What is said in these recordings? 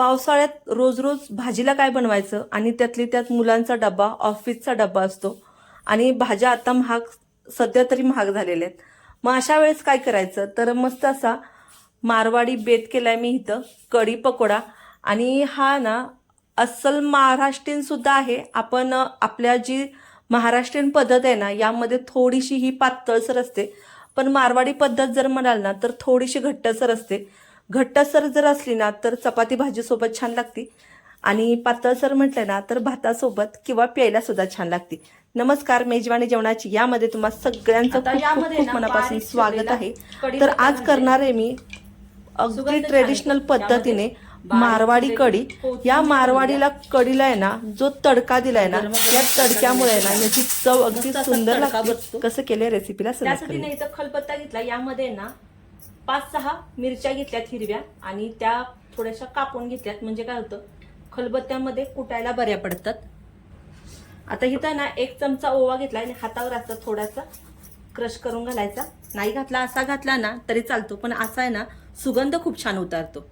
पावसाळ्यात रोज रोज भाजीला काय बनवायचं? आणि त्यातली त्यात मुलांचा डब्बा ऑफिसचा डब्बा असतो. आणि भाज्या आता महाग सध्या तरी महाग झालेल्या आहेत. मग अशा वेळेस काय करायचं? तर मस्त असा मारवाडी बेत केलाय मी इथं कढी पकोडा. आणि हा ना अस्सल महाराष्ट्रीयन सुद्धा आहे. आपण आपल्या जी महाराष्ट्रीयन पद्धत आहे ना यामध्ये थोडीशी ही पातळसर असते. पण मारवाडी पद्धत जर म्हणाल ना तर थोडीशी घट्टसर असते. घट्टसर जर असली ना तर चपाती भाजीसोबत छान लागते. आणि पातळसर म्हटलं ना तर भातासोबत किंवा प्यायला सुद्धा छान लागते. नमस्कार मेजवानी जेवणाची. यामध्ये तुम्हा सगळ्यांचं खूप- खूप मनापासून स्वागत आहे. तर आज घालते. करणार आहे मी अगदी ट्रेडिशनल. पद्धतीने मारवाडी कोथिंबीर या मारवाडीला कढीला आहे ना जो तडका दिलाय ना या तडका तडक्यामुळे ना याची चव अगदी सुंदर लागते. कसं केलंय रेसिपीला त्यासाठी खलपत्ता घेतला. यामध्ये ना पाच सहा मिरच्या घेतल्यात हिरव्या आणि त्या थोड्याशा कापून घेतल्यात. म्हणजे काय होतं? खलबत्त्यामध्ये कुटायला बऱ्या पडतात. आता इथं ना एक चमचा ओवा घेतला आणि हातावर असा थोडासा क्रश करून घालायचा. नाही घातला असा घातला ना तरी चालतो पण असा आहे ना सुगंध खूप छान उतारतो.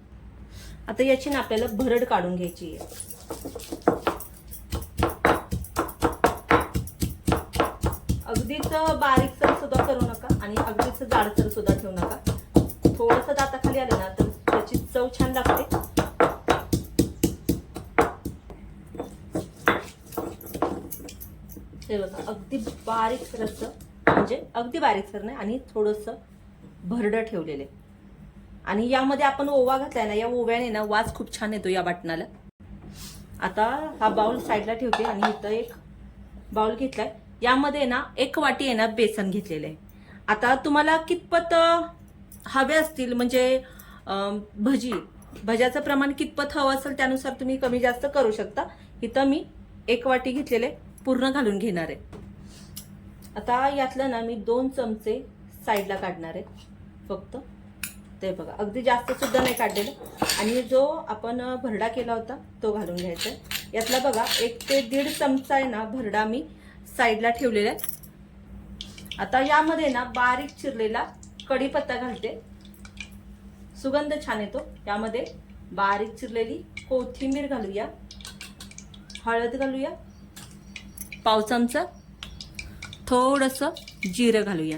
आता याची ना आपल्याला भरड काढून घ्यायची आहे. अगदीच बारीकसर सुद्धा करू नका आणि अगदीच जाडसर सुद्धा ठेवू नका. थोडस दाताखाली आलं ना तर त्याची चव छान लागते. हे बघा अगदी बारीक सरचं म्हणजे अगदी बारीक सर नाही आणि थोडस भरडं ठेवलेले आणि यामध्ये आपण ओवा घातलाय ना या ओव्याने ना वास खूप छान येतो या वाटणाला. आता हा बाउल साईडला ठेवते आणि इथं एक बाउल घेतलाय. यामध्ये ना एक वाटी आहे ना बेसन घेतलेलं आहे. आता तुम्हाला कितपत हवे असतील म्हणजे भजी. भज्याचं प्रमाण कितपत हवं असेल त्यानुसार तुम्ही कमी जास्त करू शकता. इथं मी एक वाटी घेतलेले पूर्ण घालून घेणार आहे. आता यातलं ना मी दोन चमचे साईडला काढणार आहे. फक्त. ते बघा अगदी जास्त सुद्धा नाही काढलेलं. आणि जो आपण भरडा केला होता तो घालून घ्यायचा आहे. यातला बघा एक ते दीड चमचा आहे ना भरडा मी साईडला ठेवलेला आहे. आता यामध्ये ना बारीक चिरलेला कढीपत्ता घालते. सुगंध छान येतो. यामध्ये बारीक चिरलेली कोथिंबीर घालूया. हळद घालूया. पाव चमचा. थोडंसं जिरं घालूया.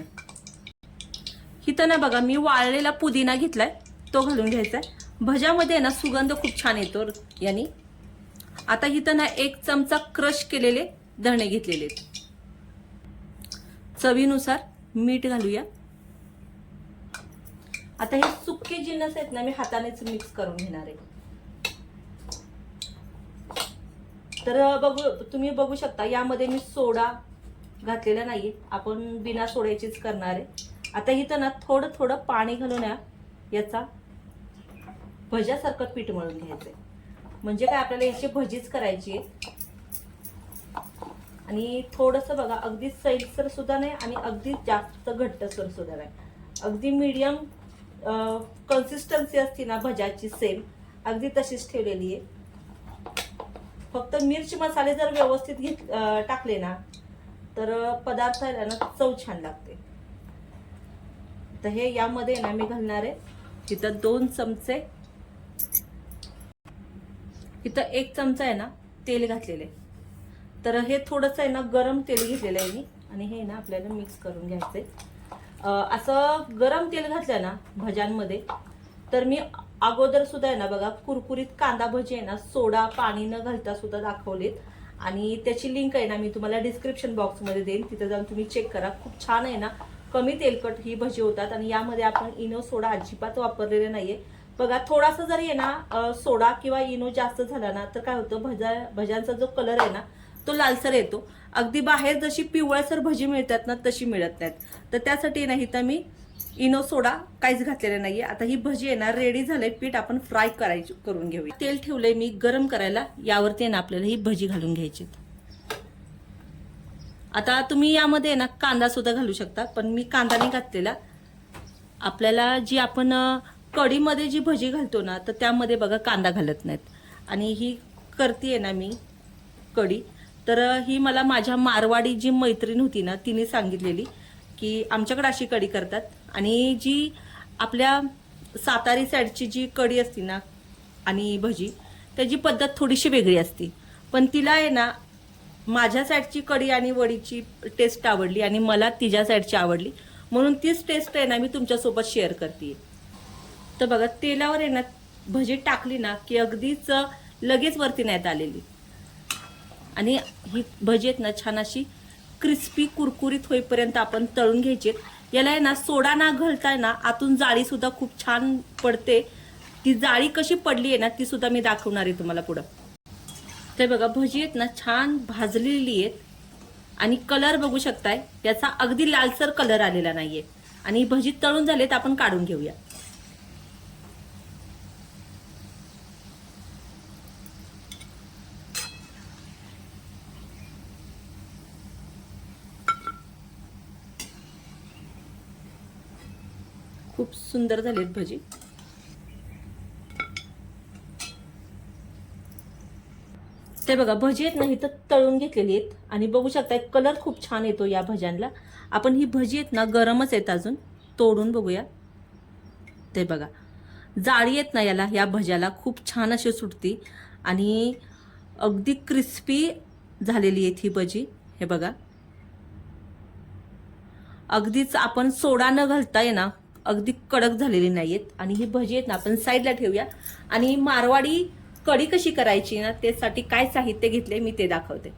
इथं ना बघा मी वाळलेला पुदिना घेतलाय. तो घालून घ्यायचा आहे. भज्यामध्ये ना सुगंध खूप छान येतो यांनी. आता इथं ना एक चमचा क्रश केलेले धणे घेतलेले आहेत. चवीनुसार मीठ घालूया. आता हे सुके जिन्नस आहेत ना मी हातानेच मिक्स करून घेणार आहे. तर बघू तुम्ही बघू शकता यामध्ये मी सोडा घातलेला नाहीये. आपण बिना सोड्याचीच करणार आहे. आता इथं ना थोडं थोडं पाणी घालून या. याचा भज्यासारखं पीठ मळून आहे म्हणजे काय आपल्याला याची भजीच करायची आहे. आणि थोडंसं बघा अगदी सैलसर सुद्धा नाही आणि अगदी जास्त घट्टसर सुद्धा नाही. अगदी मीडियम कन्सिस्टन्सी असते ना भज्याची सेम अगदी तशीच ठेवलेली आहे. फक्त मिरची मसाले जर व्यवस्थित घेत टाकले ना तर पदार्थ आहे ना चव छान लागते. तर हे यामध्ये ना मी घालणार आहे. तिथं दोन चमचे इथं एक चमचा आहे ना तेल घातलेले. तर हे थोडंसं आहे ना गरम तेल घेतलेलं आहे मी. आणि हे ना आपल्याला मिक्स करून घ्यायचं आहे असं गरम तेल घातलं ना भज्यांमध्ये तर मी अगोदर सुद्धा आहे ना बघा कुरकुरीत कांदा भजी आहे ना सोडा पाणी न घालता सुद्धा दाखवलेत. आणि त्याची लिंक आहे ना मी तुम्हाला डिस्क्रिप्शन बॉक्समध्ये देईन. तिथे जाऊन तुम्ही चेक करा. खूप छान आहे ना कमी तेलकट ही भजी होतात आणि यामध्ये आपण इनो सोडा अजिबात वापरलेले नाहीये. बघा थोडासा जरी आहे ना सोडा किंवा इनो जास्त झाला ना तर काय होतं भजा भज्यांचा जो कलर आहे ना तो लालसर येतो. अगदी बाहेर जशी पिवळसर भजी मिळतात ना तशी मिळत नाहीत. तर त्यासाठी नाही तर मी इनो सोडा काहीच घातलेला नाहीये. आता ही भजी आहे ना रेडी झाले पीठ आपण फ्राय करायची करून घेऊया. तेल ठेवलंय मी गरम करायला यावरती आहे ना आपल्याला ही भजी घालून घ्यायची आता तुम्ही यामध्ये ना कांदा सुद्धा घालू शकता पण मी कांदा नाही घातलेला. आपल्याला जी आपण कढीमध्ये जी भजी घालतो ना तर त्यामध्ये बघा कांदा घालत नाहीत. आणि ही करते ना मी कढी. तर ही मला माझ्या मारवाडी जी मैत्रीण होती ना तिने सांगितलेली की आमच्याकडे अशी कढी करतात आणि जी आपल्या सातारी साईडची जी कढी असते ना आणि भजी त्याची पद्धत थोडीशी वेगळी असते. पण तिला आहे ना माझ्या साईडची कढी आणि वडीची टेस्ट आवडली आणि मला तिच्या साईडची आवडली. म्हणून तीच टेस्ट आहे ना मी तुमच्यासोबत शेअर करते. तर बघा तेलावर आहे ना भजी टाकली ना की अगदीच लगेच वरती नाहीत आलेली. आणि ही भजी आहेत ना छान अशी क्रिस्पी कुरकुरीत होईपर्यंत आपण तळून घ्यायची याला आहे ना सोडा ना घालताय ना आतून जाळी सुद्धा खूप छान पडते. ती जाळी कशी पडली आहे ना ती सुद्धा मी दाखवणार आहे तुम्हाला पुढं. ते बघा भजी आहेत ना छान भाजलेली आहेत. आणि कलर बघू शकताय याचा अगदी लालसर कलर आलेला नाहीये. आणि भजी तळून झालेत आपण काढून घेऊया. खूप सुंदर झालेत भजी. ते बघा भजी आहेत ना तर तळून घेतलेली आहेत. आणि बघू शकता कलर खूप छान येतो या भज्यांना. आपण ही भजी आहेत ना गरमच आहेत अजून. तोडून बघूया. ते बघा जाळी आहेत ना याला या भज्याला. खूप छान अशी सुटती. आणि अगदी क्रिस्पी झालेली आहेत ही भजी. हे बघा. अगदीच आपण सोडा न घालता ना अगदी कडक झालेली नाही आहेत आणि ही भजी आहेत ना आपण साईडला ठेवूया. आणि मारवाडी कढी कशी करायची ना त्यासाठी काय साहित्य घेतले मी ते दाखवते.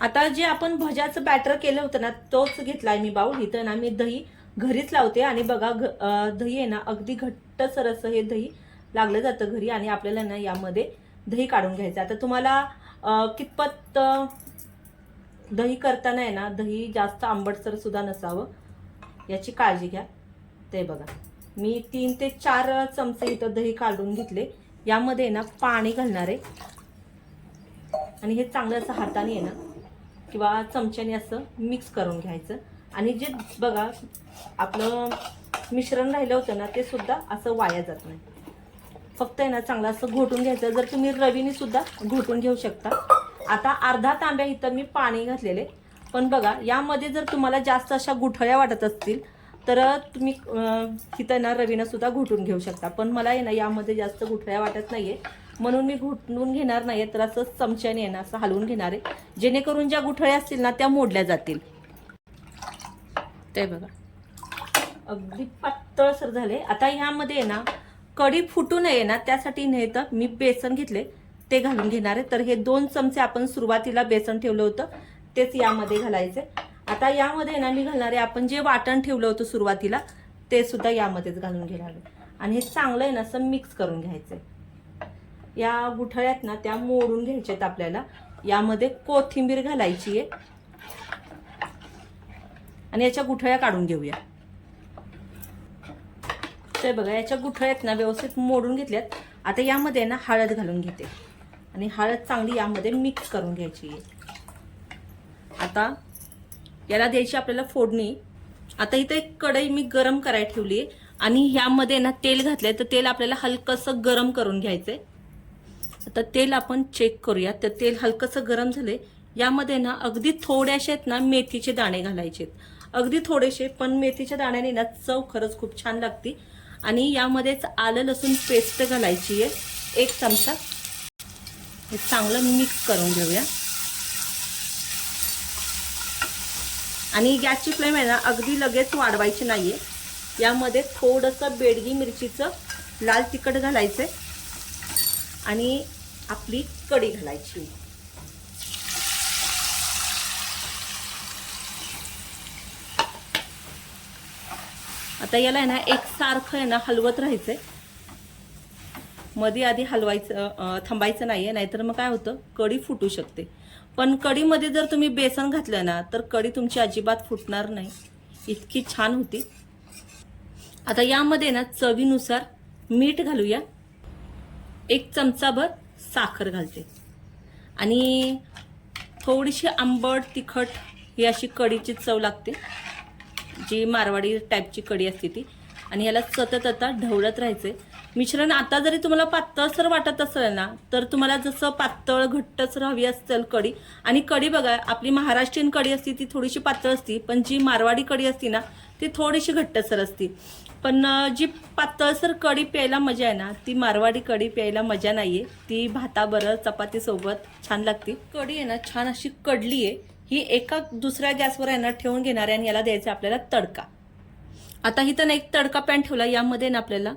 आता जे आपण भज्याचं बॅटर केलं होतं ना तोच घेतलाय मी बाऊल इथं ना मी दही घरीच लावते. आणि बघा घ- दही आहे ना अगदी घट्ट असं हे दही लागलं जातं घरी. आणि आपल्याला ना यामध्ये दही काढून घ्यायचं. आता तुम्हाला कितपत दही करताना आहे ना दही जास्त आंबटसर सुद्धा नसावं. याची काळजी घ्या. ते बघा. मी तीन ते चार चमचे इथं दही काढून घेतले. यामध्ये ना पाणी घालणार आहे. आणि हे चांगलं असं हाताने आहे ना किंवा चमच्याने असं मिक्स करून घ्यायचं. आणि जे बघा आपलं मिश्रण राहिलं होतं ना ते सुद्धा असं वाया जात नाही. फक्त आहे ना चांगलं असं घोटून घ्यायचं. जर तुम्ही रवीने सुद्धा घोटून घेऊ शकता. आता अर्धा तांब्या इथं मी पाणी घातलेले. पण बघा यामध्ये जर तुम्हाला जास्त अशा गुठळ्या वाटत असतील तर तुम्ही तिथं इथं ना रवीनं सुद्धा घोटून घेऊ शकता. पण मला आहे ना यामध्ये जास्त गुठळ्या वाटत नाहीये. म्हणून मी घुटून घेणार नाहीये तर असं चमच्याने आहे ना असं हलवून घेणार आहे. जेणेकरून ज्या गुठळ्या असतील ना त्या मोडल्या जातील. ते बघा. अगदी पातळसर झाले. आता ह्यामध्ये आहे ना कढी फुटू नये ना त्यासाठी नाही तर मी बेसन घेतले. ते घालून घेणार आहे. तर हे दोन चमचे आपण सुरुवातीला बेसन ठेवलं होतं. तेच यामध्ये घालायचे. आता यामध्ये ना मी घालणार आहे आपण जे वाटण ठेवलं होतं सुरुवातीला ते सुद्धा यामध्येच घालून घेणार आहे. आणि हे चांगलं आहे ना असं मिक्स करून घ्यायचं आहे. या गुठळ्यात ना त्या मोडून घ्यायच्यात आपल्याला. यामध्ये कोथिंबीर घालायची आहे. आणि याच्या गुठळ्या काढून घेऊया. ते बघा याच्या गुठळ्यात ना व्यवस्थित मोडून घेतल्यात. आता यामध्ये ना हळद घालून घेते. आणि हळद चांगली यामध्ये मिक्स करून घ्यायची आहे. आता याला द्यायची आपल्याला फोडणी. आता इथे एक कढई मी गरम करायला ठेवली आहे. आणि ह्यामध्ये ना तेल घातलंय. तर तेल आपल्याला हलकंसं गरम करून घ्यायचंय. आता तेल आपण चेक करूया. तर तेल हलकंसं गरम झाले यामध्ये ना अगदी थोड्याशे आहेत ना मेथीचे दाणे घालायचे अगदी थोडेसे पण मेथीच्या दाण्याने ना चव खरंच खूप छान लागते. आणि यामध्येच आलं लसूण पेस्ट घालायची आहे. एक चमचा. हे चांगलं मिक्स करून घेऊया. आणि गॅसची फ्लेम आहे ना अगदी लगेच वाढवायची नाहीये. यामध्ये थोडंसं बेडगी मिरचीचं लाल तिखट घालायचंय आणि आपली कढी घालायची. आता याला आहे ना एक सारखं आहे ना हलवत राहायचंय. मध्ये आधी हलवायचं थांबायचं थांबायचं नाहीये नाहीतर मग काय होतं कढी फुटू शकते. पण कढीमध्ये जर तुम्ही बेसन घातलं ना तर कढी तुमची अजिबात फुटणार नाही. इतकी छान होती. आता यामध्ये ना चवीनुसार मीठ घालूया. एक चमचाभर साखर घालते. आणि थोडीशी आंबट तिखट ही अशी कढीची चव लागते. जी मारवाडी टाईपची कढी असते ती. आणि याला सतत आता ढवळत राहायचंय. मिश्रण आता जरी तुम्हाला पातळसर वाटत असेल ना तर तुम्हाला जसं पातळ घट्टसर हवी असेल कढी. आणि कढी बघा आपली महाराष्ट्रीयन कढी असती ती थोडीशी पातळ असती पण जी मारवाडी कढी असती ना ती थोडीशी घट्टसर असती. पण जी पातळसर कढी प्यायला मजा आहे ना ती मारवाडी कढी प्यायला मजा नाही आहे ती भाताबरं चपातीसोबत छान लागते. कढी आहे ना छान अशी कडली आहे. ही एका दुसऱ्या गॅसवर आहे ना ठेवून घेणार आहे आणि याला द्यायचा आपल्याला तडका. आता ही तर एक तडका पॅन ठेवला यामध्ये ना आपल्याला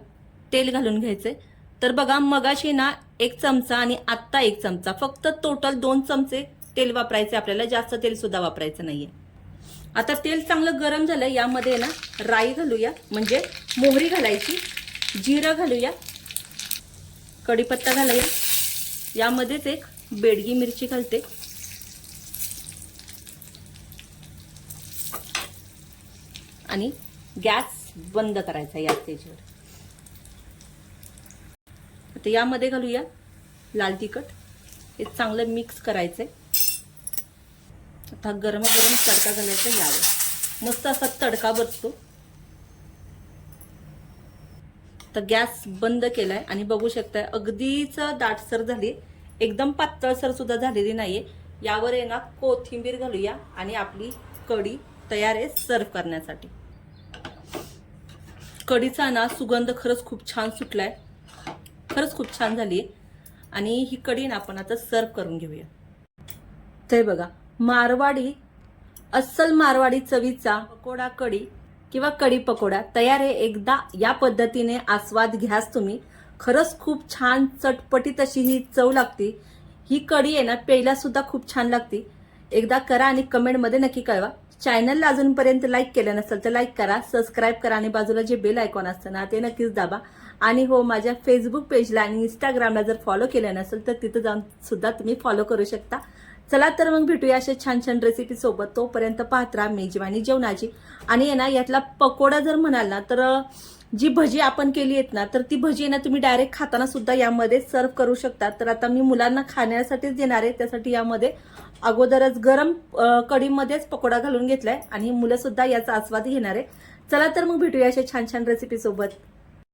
तेल घालून घ्यायचंय. तर बघा मगाशी ना एक चमचा आणि आत्ता एक चमचा. फक्त टोटल दोन चमचे तेल वापरायचे आपल्याला. जास्त तेल सुद्धा वापरायचं नाहीये. आता तेल चांगलं गरम झालं यामध्ये ना राई घालूया. म्हणजे मोहरी घालायची जिरं घालूया कढीपत्ता घालूया यामध्येच एक बेडगी मिरची घालते. आणि गॅस बंद करायचा या स्टेजवर आता यामध्ये घालूया लाल तिखट. हे चांगलं मिक्स करायचंय. आता गरमागरम तडका घालायचा यावर. मस्त असा तडका बसतो. तर गॅस बंद केलाय आणि बघू शकताय अगदीच दाटसर झाली. एकदम पातळसर सुद्धा झालेली नाहीये. यावर आहे ना कोथिंबीर घालूया आणि आपली कढी तयार आहे सर्व करण्यासाठी. कढीचा ना सुगंध खरंच खूप छान सुटलाय. खरंच खूप छान झाली. आणि ही कढी ना आपण आता सर्व करून घेऊया. ते बघा मारवाडी अस्सल मारवाडी चवीचा पकोडा कढी किंवा कढी पकोडा तयार आहे. एकदा या पद्धतीने आस्वाद घ्यास तुम्ही. खरंच खूप छान चटपटीत अशी ही चव लागते. ही कढी आहे ना प्यायला सुद्धा खूप छान लागते. एकदा करा आणि कमेंटमध्ये नक्की कळवा. चॅनलला अजूनपर्यंत लाईक केलं नसेल तर लाईक करा सबस्क्राईब करा आणि बाजूला जे बेल आयकॉन असतं ना ते नक्कीच दाबा. आणि हो माझ्या फेसबुक पेजला आणि इंस्टाग्रामला जर फॉलो केलं नसेल तर तिथं जाऊन सुद्धा तुम्ही फॉलो करू शकता. चला तर मग भेटूया अशा छान छान रेसिपी सोबत. तोपर्यंत पाहत राहा मेजवानी जेवणाची. आणि ना यातला पकोडा जर म्हणाल ना तर जी भजी आपण केली आहेत ना तर ती भजी आहे ना तुम्ही डायरेक्ट खाताना सुद्धा यामध्ये सर्व करू शकता. तर आता मी मुलांना खाण्यासाठीच देणार आहे त्यासाठी यामध्ये अगोदरच गरम कडीमध्येच कढीमध्येच पकोडा घालून घेतलाय. आणि मुलं सुद्धा याचा आस्वाद घेणार आहे. चला तर मग भेटूया अशा छान छान रेसिपी सोबत.